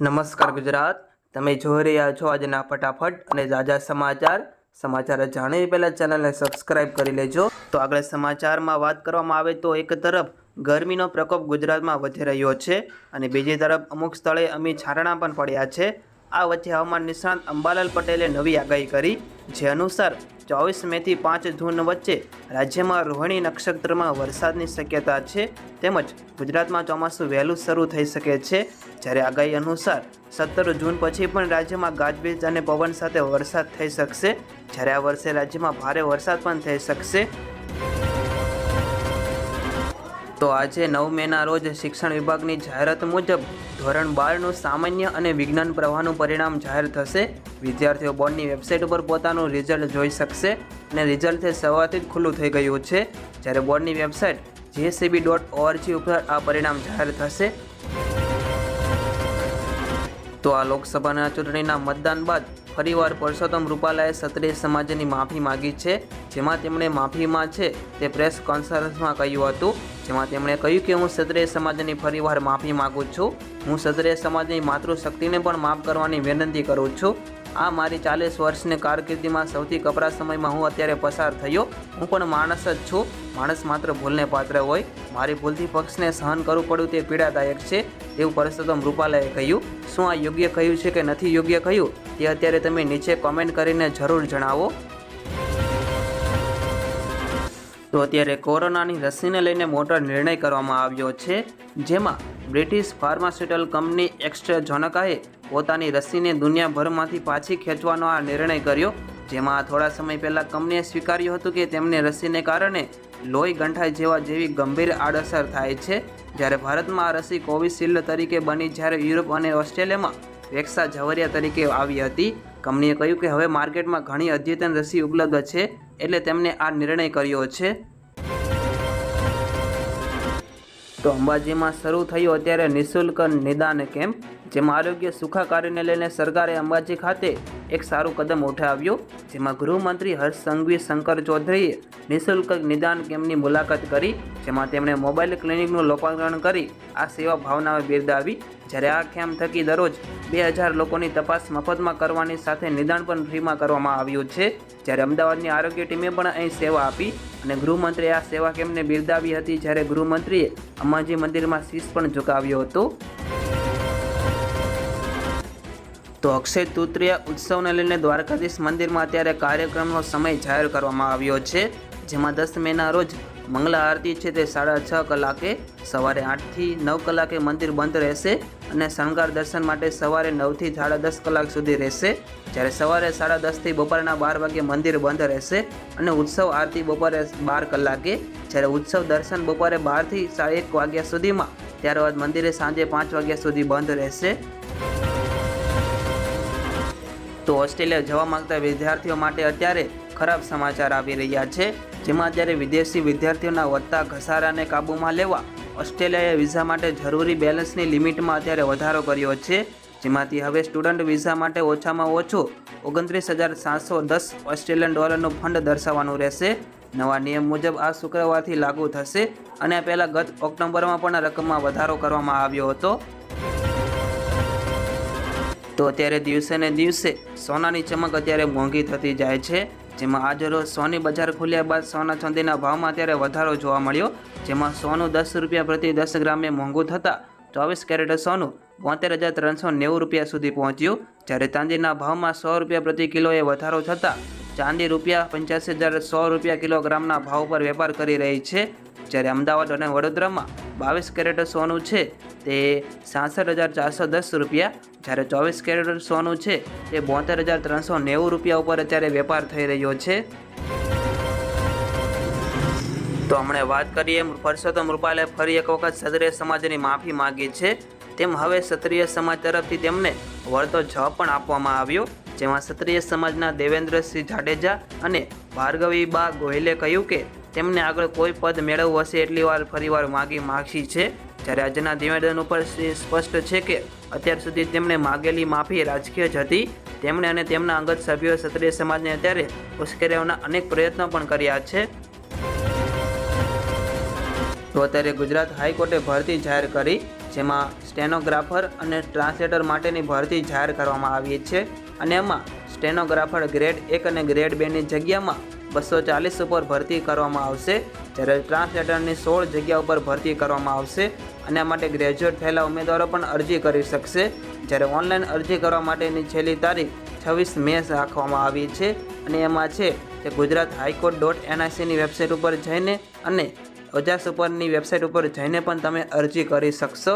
નમસ્કાર ગુજરાત. તમે જોઈ રહ્યા છો આજના ફટાફટ અને તાજા સમાચાર. સમાચાર જાણી પહેલાં ચેનલને સબસ્ક્રાઇબ કરી લેજો. તો આગળ સમાચારમાં વાત કરવામાં આવે તો એક તરફ ગરમીનો પ્રકોપ ગુજરાતમાં વધી રહ્યો છે અને બીજી તરફ અમુક સ્થળે અમી છાંટણા પણ પડ્યા છે. આ વચ્ચે હવામાન નિષ્ણાંત અંબાલાલ પટેલે નવી આગાહી કરી. જે અનુસાર ચોવીસ મેથી પાંચ જૂન વચ્ચે રાજ્યમાં રોહિણી નક્ષત્રમાં વરસાદની શક્યતા છે તેમજ ગુજરાતમાં ચોમાસું વહેલું શરૂ થઈ શકે છે. જ્યારે આગાહી અનુસાર સત્તર જૂન પછી પણ રાજ્યમાં ગાજવીજ અને પવન સાથે વરસાદ થઈ શકશે. જ્યારે આ વર્ષે રાજ્યમાં ભારે વરસાદ પણ થઈ શકશે. તો આજે નવ મેના રોજ શિક્ષણ વિભાગની જાહેરાત મુજબ ધોરણ બારનું સામાન્ય અને વિજ્ઞાન પ્રવાહનું પરિણામ જાહેર થશે. વિદ્યાર્થીઓ બોર્ડની વેબસાઇટ ઉપર પોતાનું રિઝલ્ટ જોઈ શકશે અને રિઝલ્ટ સવારથી જ ખુલ્લું થઈ ગયું છે. જ્યારે બોર્ડની વેબસાઇટ જીએસસીબી ડોટ ઓઆરજી ઉપર આ પરિણામ જાહેર થશે. તો આ લોકસભાના ચૂંટણીના મતદાન બાદ ફરીવાર પરસોત્તમ રૂપાલાએ ક્ષત્રિય સમાજની માફી માગી છે. જેમાં તેમણે માફીમાં છે તે પ્રેસ કોન્ફરન્સમાં કહ્યું હતું. જેમાં તેમણે કહ્યું કે હું ક્ષત્રિય સમાજની ફરીવાર માફી માગું છું. હું ક્ષત્રિય સમાજની માતૃશક્તિને પણ માફ કરવાની વિનંતી કરું છું. આ મારી ચાલીસ વર્ષની કારકિર્દીમાં સૌથી કપરા સમયમાં હું અત્યારે પસાર થયો. હું પણ માણસ જ છું. માણસ માત્ર ભૂલને પાત્ર હોય. મારી ભૂલથી પક્ષને સહન કરવું પડ્યું તે પીડાદાયક છે. એવું પરસોત્તમ રૂપાલાએ કહ્યું. શું આ યોગ્ય કહ્યું છે કે નથી યોગ્ય કહ્યું? તે અત્યારે તમે નીચે કોમેન્ટ કરીને જરૂર જણાવો. તો અત્યારે કોરોનાની રસીને લઈને મોટો નિર્ણય કરવામાં આવ્યો છે. જેમાં બ્રિટિશ ફાર્માસ્યુટિકલ કંપની એક્સ્ટ્રાઝોનકાએ પોતાની રસીને દુનિયાભરમાંથી પાછી ખેંચવાનો આ નિર્ણય કર્યો, જેમાં થોડા સમય પહેલાં કંપનીએ સ્વીકાર્યું હતું કે તેમને રસીને કારણે લોહી ગંઠાઈ જેવા જેવી ગંભીર આડઅસર થાય છે. જ્યારે ભારતમાં આ રસી કોવિશિલ્ડ તરીકે બની જ્યારે યુરોપ અને ઓસ્ટ્રેલિયામાં વેક્સા ઝવરિયા તરીકે આવી હતી. કંપનીએ કહ્યું કે હવે માર્કેટમાં ઘણી અદ્યતન રસી ઉપલબ્ધ છે એટલે તેમને આ નિર્ણય કર્યો છે. તો અંબાજીમાં શરૂ થયો અત્યારે નિઃશુલ્ક નિદાન કેમ્પ, જેમાં આરોગ્ય સુખાકારીને લઈને સરકારે અંબાજી ખાતે એક સારું કદમ ઉઠાવ્યું, જેમાં ગૃહમંત્રી હર્ષ સંઘવી, શંકર ચૌધરીએ નિઃશુલ્ક નિદાન કેમ્પની મુલાકાત કરી, જેમાં તેમણે મોબાઈલ ક્લિનિકનું લોકાર્પણ કરી આ સેવા ભાવનાઓ બિરદાવી જ્યારે આ કેમ્પ થકી દરરોજ બે હજાર લોકોની તપાસ મફતમાં કરવાની સાથે નિદાન પણ ફ્રીમાં કરવામાં આવ્યું છે. જ્યારે અમદાવાદની આરોગ્ય ટીમે પણ અહીં સેવા આપી અને ગૃહમંત્રીએ આ સેવા કેમ્પને બિરદાવી હતી જ્યારે ગૃહમંત્રીએ અંબાજી મંદિરમાં શીશ પણ ઝુકાવ્યો હતો. તો અક્ષય તૃતીયા ઉત્સવને લઈને દ્વારકાધીશ મંદિરમાં અત્યારે કાર્યક્રમનો સમય જાહેર કરવામાં આવ્યો છે, જેમાં દસ મેના રોજ મંગલા આરતી છે તે સાડા છ કલાકે, સવારે આઠથી નવ કલાકે મંદિર બંધ રહેશે અને શણગાર દર્શન માટે સવારે નવથી સાડા દસ કલાક સુધી રહેશે. જ્યારે સવારે સાડા દસથી બપોરના બાર વાગે મંદિર બંધ રહેશે અને ઉત્સવ આરતી બપોરે બાર કલાકે. જ્યારે ઉત્સવ દર્શન બપોરે બારથી સાડા એક વાગ્યા સુધીમાં, ત્યારબાદ મંદિરે સાંજે પાંચ વાગ્યા સુધી બંધ રહેશે. તો ઓસ્ટ્રેલિયા જવા માંગતા વિદ્યાર્થીઓ માટે અત્યારે ખરાબ સમાચાર આવી રહ્યા છે. જેમાં અત્યારે વિદેશી વિદ્યાર્થીઓના વધતા ઘસારાને કાબૂમાં લેવા ઓસ્ટ્રેલિયાએ વિઝા માટે જરૂરી બેલેન્સની લિમિટમાં અત્યારે વધારો કર્યો છે. જેમાંથી હવે સ્ટુડન્ટ વિઝા માટે ઓછામાં ઓછું ઓગણત્રીસ હજાર સાતસો દસ ઓસ્ટ્રેલિયન ડોલરનું ફંડ દર્શાવવાનું રહેશે. નવા નિયમ મુજબ આ શુક્રવારથી લાગુ થશે અને પહેલાં ગત ઓક્ટોબરમાં પણ રકમમાં વધારો કરવામાં આવ્યો હતો. તો અત્યારે દિવસે ને દિવસે સોનાની ચમક અત્યારે મોંઘી થતી જાય છે. જેમાં આજે રોજ સોની બજાર ખુલ્યા બાદ સોના ચાંદીના ભાવમાં અત્યારે વધારો જોવા મળ્યો. જેમાં સોનું દસ રૂપિયા પ્રતિ દસ ગ્રામે મોંઘું થતાં ચોવીસ કેરેટ સોનું બોતેર હજાર ત્રણસો નેવું રૂપિયા સુધી પહોંચ્યું. જ્યારે ચાંદીના ભાવમાં સો રૂપિયા પ્રતિ કિલોએ વધારો થતાં ચાંદી રૂપિયા પંચ્યાસી હજાર સો રૂપિયા કિલોગ્રામના ભાવ પર વેપાર કરી રહી છે. જ્યારે અમદાવાદ અને વડોદરામાં બાવીસ કેરેટ સોનું છે તે સાસઠ હજાર ચારસો દસ રૂપિયા જ્યારે ચોવીસ કેરેટ સોનું છે, એ બોતેર હજાર ત્રણસો નેવું રૂપિયા ઉપર અત્યારે વેપાર થઈ રહ્યો છે. તો હમણે વાત કરીએ પરસોત્તમ રૂપાલે ફરી એક વખત ક્ષત્રિય સમાજની માફી માગી છે. તેમ હવે ક્ષત્રિય સમાજ તરફથી તેમને વળતો જવાબ પણ આપવામાં આવ્યો. જેમાં ક્ષત્રિય સમાજના દેવેન્દ્રસિંહ જાડેજા અને ભાર્ગવી બા ગોયલે કહ્યું કે, તેમને આગળ કોઈ પદ મેળવવું હશે એટલી વાર ફરીવાર માગી માગશી છે. જ્યારે આજના નિવેદન ઉપર સ્પષ્ટ છે કે અત્યાર સુધી તેમણે માગેલી માફી રાજકીય જ હતી. તેમણે અને તેમના અંગત સભ્યોએ ક્ષત્રિય સમાજને અત્યારે ઉશ્કેરવાના અનેક પ્રયત્નો પણ કર્યા છે. તો અત્યારે ગુજરાત હાઈકોર્ટે ભરતી જાહેર કરી, જેમાં સ્ટેનોગ્રાફર અને ટ્રાન્સલેટર માટેની ભરતી જાહેર કરવામાં આવી છે. અને એમાં સ્ટેનોગ્રાફર ગ્રેડ એક અને ગ્રેડ બેની જગ્યામાં બસો ચાલીસ ઉપર ભરતી કરવામાં આવશે. જ્યારે ટ્રાન્સલેટરની સોળ જગ્યા ઉપર ભરતી કરવામાં આવશે. અને માટે ગ્રેજ્યુએટ થયેલા ઉમેદવારો પણ અરજી કરી શકશે. જ્યારે ઓનલાઈન અરજી કરવા માટેની છેલ્લી તારીખ છવ્વીસ મે રાખવામાં આવી છે. અને એમાં છે કે ગુજરાત હાઈકોર્ટ ડોટ એનઆઈસીની વેબસાઇટ ઉપર જઈને અને અજાસ ઉપરની વેબસાઇટ ઉપર જઈને પણ તમે અરજી કરી શકશો.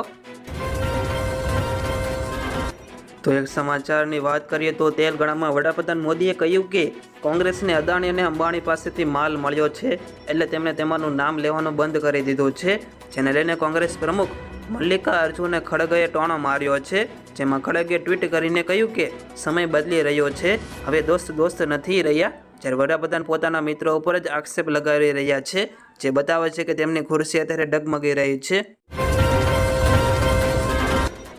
તો એક સમાચારની વાત કરીએ તો તેલંગાણામાં વડાપ્રધાન મોદીએ કહ્યું કે કોંગ્રેસને અદાણી અને અંબાણી પાસેથી માલ મળ્યો છે એટલે તેમણે તેમાંનું નામ લેવાનું બંધ કરી દીધું છે. જેને લઈને કોંગ્રેસ પ્રમુખ મલ્લિકા અર્જુને ખડગેએ ટોણો માર્યો છે. જેમાં ખડગે ટ્વીટ કરીને કહ્યું કે સમય બદલી રહ્યો છે. હવે દોસ્ત દોસ્ત નથી રહ્યા. જ્યારે વડાપ્રધાન પોતાના મિત્રો ઉપર જ આક્ષેપ લગાવી રહ્યા છે. જે બતાવે છે કે તેમની ખુરશી અત્યારે ડગમગી રહી છે.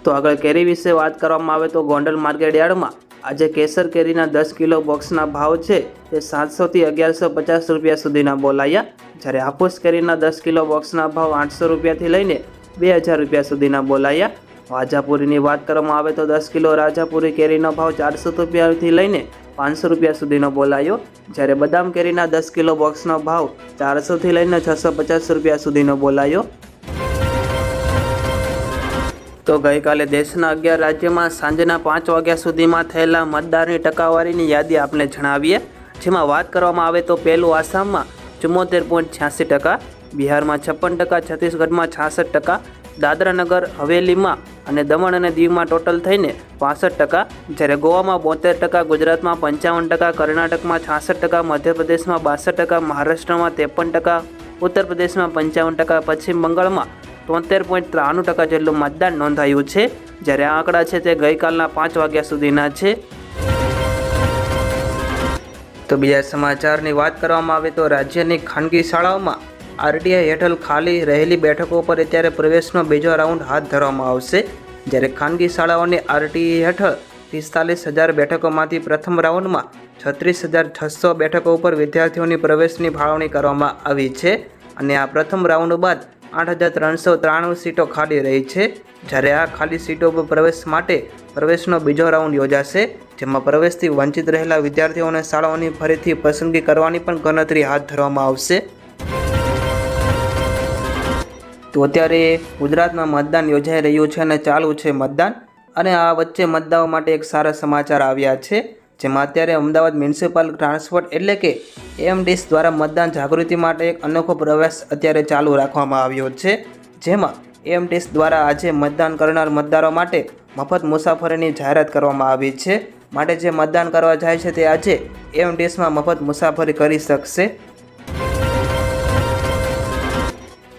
તો આગળ કેરી વિશે વાત કરવામાં આવે તો ગોંડલ માર્કેટ યાર્ડમાં આજે કેસર કેરીના દસ કિલો બોક્સના ભાવ છે તે સાતસોથી અગિયારસો પચાસ રૂપિયા સુધીના બોલાયા. જ્યારે હાફૂસ કેરીના દસ કિલો બોક્સના ભાવ આઠસો રૂપિયાથી લઈને બે હજાર રૂપિયા સુધીના બોલાયા. રાજાપુરીની વાત કરવામાં આવે તો દસ કિલો રાજાપુરી કેરીનો ભાવ ચારસો રૂપિયાથી લઈને પાંચસો રૂપિયા સુધીનો બોલાયો. જ્યારે બદામ કેરીના દસ કિલો બોક્સનો ભાવ ચારસોથી લઈને છસો પચાસ રૂપિયા સુધીનો બોલાયો. તો ગઈકાલે દેશના અગિયાર રાજ્યમાં સાંજના પાંચ વાગ્યા સુધીમાં થયેલા મતદારની ટકાવારીની યાદી આપણે જણાવીએ. જેમાં વાત કરવામાં આવે તો પહેલું આસામમાં ચુમ્મોતેર પોઈન્ટ છ્યાસી ટકા, બિહારમાં છપ્પન ટકા, છત્તીસગઢમાં છાસઠ ટકા, દાદરાનગર, હવેલીમાં અને દમણ અને દીવમાં ટોટલ થઈને પાસઠ ટકા, જ્યારે ગોવામાં બોતેર ટકા, ગુજરાતમાં પંચાવન ટકા, કર્ણાટકમાં છાસઠ ટકા, મધ્યપ્રદેશમાં બાસઠ ટકા, મહારાષ્ટ્રમાં ત્રેપન ટકા ઉત્તર પ્રદેશમાં પંચાવન ટકા, પશ્ચિમ બંગાળમાં તોતેર પોઈન્ટ ત્રાણું ટકા જેટલું મતદાન નોંધાયું છે, જ્યારે આ આંકડા છે તે ગઈકાલના પાંચ વાગ્યા સુધીના છે. તો બીજા સમાચારની વાત કરવામાં આવે તો રાજ્યની ખાનગી શાળાઓમાં આરટીઆઈ હેઠળ ખાલી રહેલી બેઠકો પર અત્યારે પ્રવેશનો બીજો રાઉન્ડ હાથ ધરવામાં આવશે. જ્યારે ખાનગી શાળાઓની આરટીઈ હેઠળ પિસ્તાલીસ હજાર બેઠકોમાંથી પ્રથમ રાઉન્ડમાં છત્રીસ હજાર છસો બેઠકો ઉપર વિદ્યાર્થીઓની પ્રવેશની ફાળવણી કરવામાં આવી છે. અને આ પ્રથમ રાઉન્ડ બાદ આઠ હજાર ત્રણસો ત્રાણું સીટો ખાલી રહી છે. જ્યારે આ ખાલી સીટો પર પ્રવેશ માટે પ્રવેશનો બીજો રાઉન્ડ યોજાશે, જેમાં પ્રવેશથી વંચિત રહેલા વિદ્યાર્થીઓને શાળાઓની ફરીથી પસંદગી કરવાની પણ ગણતરી હાથ ધરવામાં આવશે. તો અત્યારે ગુજરાતમાં મતદાન યોજાઈ રહ્યું છે અને ચાલુ છે મતદાન. અને આ વચ્ચે મતદારો માટે એક સારા સમાચાર આવ્યા છે. જેમાં અત્યારે અમદાવાદ મ્યુનિસિપલ ટ્રાન્સપોર્ટ એટલે કે એમડીસ દ્વારા મતદાન જાગૃતિ માટે એક અનોખો પ્રવેશ અત્યારે ચાલુ રાખવામાં આવ્યો છે. જેમાં એમડીસ દ્વારા આજે મતદાન કરનાર મતદારો માટે મફત મુસાફરીની જાહેરાત કરવામાં આવી છે. માટે જે મતદાન કરવા જાય છે તે આજે એમડીએસમાં મફત મુસાફરી કરી શકશે.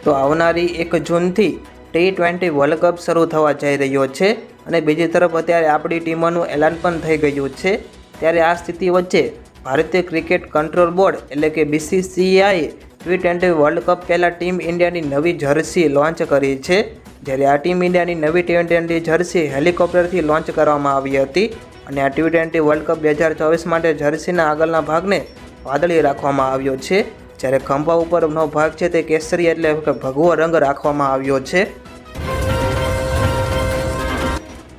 તો આવનારી એક જૂનથી ટી ટ્વેન્ટી વર્લ્ડ કપ શરૂ થવા જઈ રહ્યો છે અને બીજી તરફ અત્યારે આપણી ટીમોનું એલાન પણ થઈ ગયું છે. ત્યારે આ સ્થિતિ વચ્ચે ભારતીય ક્રિકેટ કંટ્રોલ બોર્ડ એટલે કે બીસીસીઆઈએ ટી ટ્વેન્ટી વર્લ્ડ કપ પહેલાં ટીમ ઇન્ડિયાની નવી જર્સી લોન્ચ કરી છે. જ્યારે આ ટીમ ઇન્ડિયાની નવી ટી ટ્વેન્ટી જર્સી હેલિકોપ્ટરથી લોન્ચ કરવામાં આવી હતી અને આ ટી ટ્વેન્ટી વર્લ્ડ કપ બે હજાર ચોવીસ માટે જર્સીના આગળના ભાગને વાદળી રાખવામાં આવ્યો છે. જ્યારે ખંભા ઉપરનો ભાગ છે તે કેસરી એટલે કે ભગવો રંગ રાખવામાં આવ્યો છે.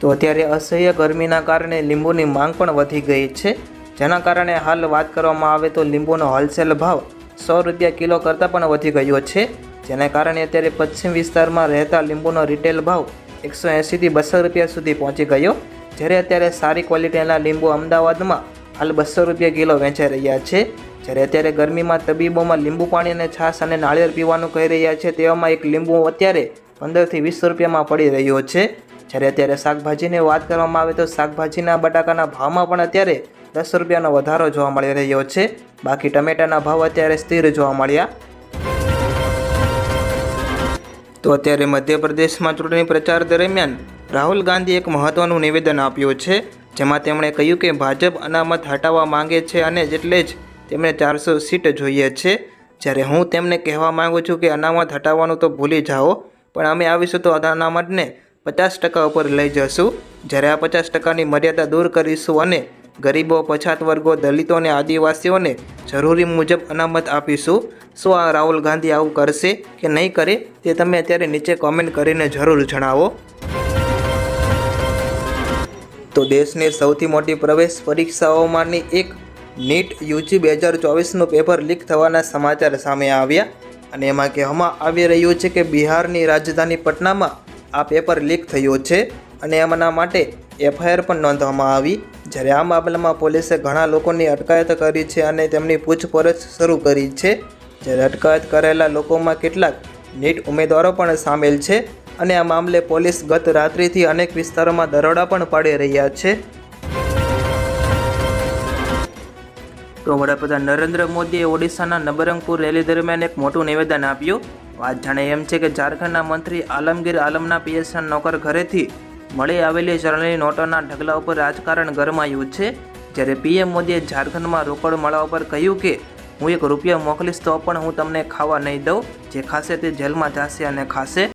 તો અત્યારે અસહ્ય ગરમીના કારણે લીંબુની માંગ પણ વધી ગઈ છે. જેના કારણે હાલ વાત કરવામાં આવે તો લીંબુનો હોલસેલ ભાવ સો રૂપિયા કિલો કરતાં પણ વધી ગયો છે. જેના કારણે અત્યારે પશ્ચિમ વિસ્તારમાં રહેતા લીંબુનો રિટેલ ભાવ એકસો એંસીથી બસો રૂપિયા સુધી પહોંચી ગયો. જ્યારે અત્યારે સારી ક્વોલિટીના લીંબુ અમદાવાદમાં હાલ બસો રૂપિયા કિલો વેચાઈ રહ્યા છે. જ્યારે અત્યારે ગરમીમાં તબીબોમાં લીંબુ પાણી અને છાશ અને નાળિયેર પીવાનું કહી રહ્યા છે તેવામાં એક લીંબુ અત્યારે પંદરથી વીસ રૂપિયામાં પડી રહ્યો છે. જ્યારે અત્યારે શાકભાજીની વાત કરવામાં આવે તો શાકભાજીના બટાકાના ભાવમાં પણ અત્યારે દસ રૂપિયાનો વધારો જોવા મળી રહ્યો છે. બાકી ટમેટાના ભાવ અત્યારે સ્થિર જોવા મળ્યા. તો અત્યારે મધ્યપ્રદેશમાં ચૂંટણી પ્રચાર દરમિયાન રાહુલ ગાંધીએ એક મહત્વનું નિવેદન આપ્યું છે, જેમાં તેમણે કહ્યું કે ભાજપ અનામત હટાવવા માંગે છે અને એટલે જ તેમણે ચારસો સીટ જોઈએ છે. જ્યારે હું તેમને કહેવા માગું છું કે અનામત હટાવવાનું તો ભૂલી જાઓ, પણ અમે આવીશું તો અનામતને પચાસ ટકા ઉપર લઈ જશું. જ્યારે આ પચાસ ટકાની મર્યાદા દૂર કરીશું અને ગરીબો પછાત વર્ગો દલિતો અને આદિવાસીઓને જરૂરી મુજબ અનામત આપીશું, શું આ રાહુલ ગાંધી આવું કરશે કે નહીં કરે તે તમે અત્યારે નીચે કોમેન્ટ કરીને જરૂર જણાવો. તો દેશની સૌથી મોટી પ્રવેશ પરીક્ષાઓમાંની એક નીટ યુજી બે હજાર ચોવીસનું પેપર લીક થવાના સમાચાર સામે આવ્યા. અને એમાં કહેવામાં આવી રહ્યું છે કે બિહારની રાજધાની પટનામાં આ પેપર લીક થયો છે અને એમના માટે એફઆઈઆર પણ નોંધવામાં આવી. જ્યારે આ મામલામાં પોલીસે ઘણા લોકોની અટકાયત કરી છે અને તેમની પૂછપરછ શરૂ કરી છે. જ્યારે અટકાયત કરેલા લોકોમાં કેટલાક નીટ ઉમેદવારો પણ સામેલ છે અને આ મામલે પોલીસ ગત રાત્રિથી અનેક વિસ્તારોમાં દરોડા પણ પાડી રહ્યા છે. તો વડાપ્રધાન નરેન્દ્ર મોદીએ ઓડિશાના નબરંગપુર રેલી દરમિયાન એક મોટું નિવેદન આપ્યું. વાત જાણે એમ છે કે ઝારખંડના મંત્રી આલમગીર આલમના પીએસએન નોકર ઘરેથી મળી આવેલી ચલણી નોટોના ઢગલા ઉપર રાજકારણ ગરમાયું છે, જ્યારે પીએમ મોદીએ ઝારખંડમાં રોકડ મળવા પર કહ્યું કે, હું એક રૂપિયા મોકલીશ તો પણ હું તમને ખાવા નહીં દઉં, જે ખાશે તે જેલમાં જશે અને ખાશે